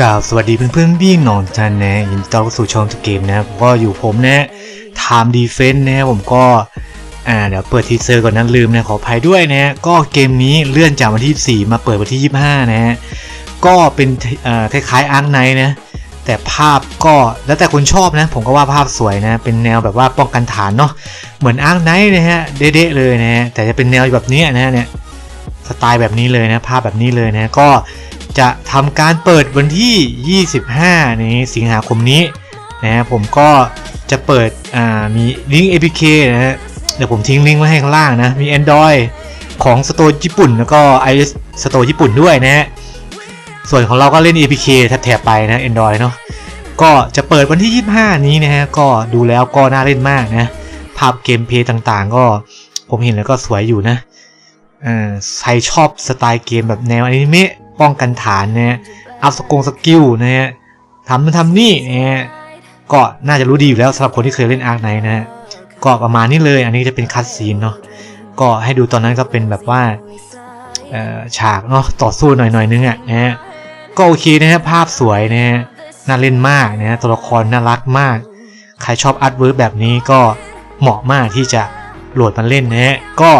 กาบสวัสดีเพื่อนเพื่อนพี่นองทุกท่านนะยินดีต้อนรับสู่ช่องเกมนะครับก็อยู่ผมนะไทม์ดีเฟนต์นะผมก็อ่าเดี๋ยวเปิดทีเซอร์ก่อนนั้นลืมนะขออภัยด้วยนะก็เกมนี้เลื่อนจากวันที่ 4 มาเปิดวันที่ 25 นะฮะก็เป็นอ่อคล้ายๆอาร์คไนนะแต่ภาพก็แล้วแต่คนชอบนะผมก็ว่าภาพสวยนะ เป็นแนวแบบว่าป้องกันฐานเนาะเหมือนอาร์คไนนะฮะเด๊ะเลยนะฮะแต่จะเป็นแนวแบบนี้นะเนี่ยสไตล์แบบนี้เลยนะภาพแบบนี้เลยนะก็ จะทำการเปิดวันที่ 25 นี้สิงหาคมนี้นะฮะผมก็จะเปิดอ่ามีลิงก์ APK นะฮะเดี๋ยวผมทิ้งลิงก์ไว้ให้ข้างล่างนะ มี Android ของสโตร์ญี่ปุ่น แล้วก็ iOS สโตร์ญี่ปุ่นด้วยนะฮะส่วนของเราก็เล่น APK แถบๆไปนะ Android เนาะก็จะเปิดวันที่ 25 นี้นะฮะก็ดูแล้วก็น่าเล่นมากนะภาพเกมเพย์ต่างๆ ก็ผมเห็นแล้วก็สวยอยู่นะอ่าใครชอบสไตล์เกมแบบแนวอนิเมะ ป้องกันฐานนะฮะอัพสกงสกิลนะฮะทำนู่นทำนี่นะฮะก็น่าจะรู้ดีอยู่แล้วสำหรับคนที่เคยเล่นอาร์คไนนะฮะก็ประมาณนี้เลยอันนี้จะเป็นคัดซีนเนาะก็ให้ดูตอนนั้นก็เป็นแบบว่าฉากเนาะต่อสู้หน่อยหน่อยนึงอะนะฮะก็โอเคนะฮะภาพสวยนะฮะน่าเล่นมากนะฮะตัวละครน่ารักมาก ใครชอบอาร์ตเวิร์กแบบนี้ก็เหมาะมากที่จะโหลดมาเล่นนะฮะก็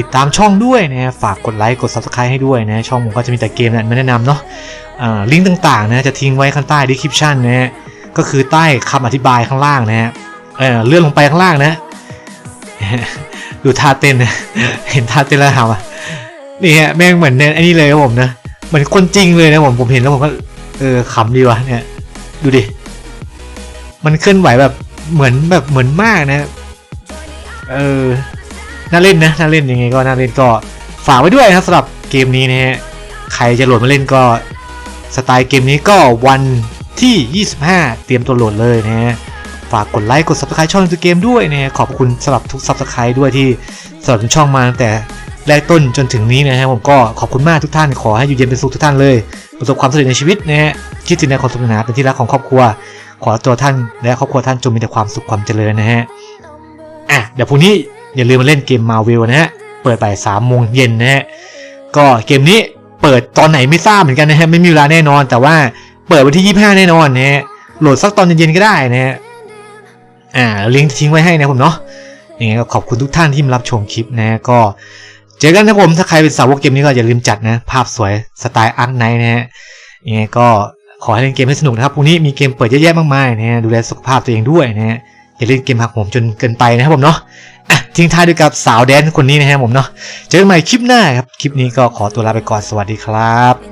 ติดตามช่องด้วยนะฮะฝากกดไลค์กด Subscribe ให้ด้วยนะช่องผมก็จะมีแต่เกมนะไม่แนะนำเนาะลิงก์ต่างๆนะจะทิ้งไว้ข้างใต้ description นะฮะก็คือใต้คำอธิบายข้างล่างนะฮะเเลื่อนลงไปข้างล่างนะดูท่าเต้นนะเห็นท่าเต้นแล้วหาว่ะนี่ฮะแม่งเหมือนเนี่ยไอ้นี่เลยครับผมนะเหมือนคนจริงเลยนะผมผมเห็นแล้วผมก็เออขำดีวะเนี่ยดูดิมันเคลื่อนไหวแบบเหมือนแบบเหมือนมากนะ เออ น่าเล่นนะน่าเล่นยังไงก็น่าเล่นก็ฝากไว้ด้วยนะครับสำหรับเกมนี้นะฮะใครจะโหลดมาเล่นก็สไตล์เกมนี้ก็วันที่ 25 เตรียมตัวโหลดเลยนะฮะฝากกดไลค์กด subscribe ช่องตัวเกมด้วยนะฮะขอบคุณสำหรับทุก subscribe ด้วยที่สนับสนุนช่องมาตั้งแต่แรกต้นจนถึงนี้นะฮะผมก็ขอบคุณมากทุกท่านขอให้อยู่เย็นเป็นสุขทุกท่านเลยประสบความสำเร็จในชีวิตนะฮะคิดถึงในความสุขนาเป็นที่รักของครอบครัว ขอตัวท่านและครอบครัวท่านจงมีแต่ความสุขความเจริญนะฮะอะเดี๋ยวพรุ่งนี้ อย่าลืมมาเล่นเกมมาเวลนะฮะ เปิดบ่ายสามโมงเย็นนะฮะ ก็เกมนี้เปิดตอนไหนไม่ทราบเหมือนกันนะฮะ ไม่มีเวลาแน่นอน แต่ว่าเปิดวันที่ 25 แน่นอนนะฮะ โหลดสักตอนเย็นๆก็ได้นะฮะ อ่าลิงก์ทิ้งไว้ให้นะผมเนาะยังไงก็ขอบคุณทุกท่านที่มารับชมคลิปนะฮะ ก็เจอกันนะผมถ้าใครเป็นสาวกเกมนี้ก็อย่าลืมจัดนะ ภาพสวยสไตล์อาร์ไนท์นะฮะยังไงก็ขอให้เล่นเกมให้สนุกนะครับพรุ่งนี้มีเกมเปิดเยอะแยะมากมายนะฮะดูแลสุขภาพตัวเองด้วยนะฮะอย่าเล่นเกมหักโหมจนเกินไปนะครับผมเนาะอะ ทิ้งท้ายด้วยกับสาวแดนคนนี้นะครับผมเนาะเจอกันใหม่คลิปหน้าครับ คลิปนี้ก็ขอตัวลาไปก่อนสวัสดีครับ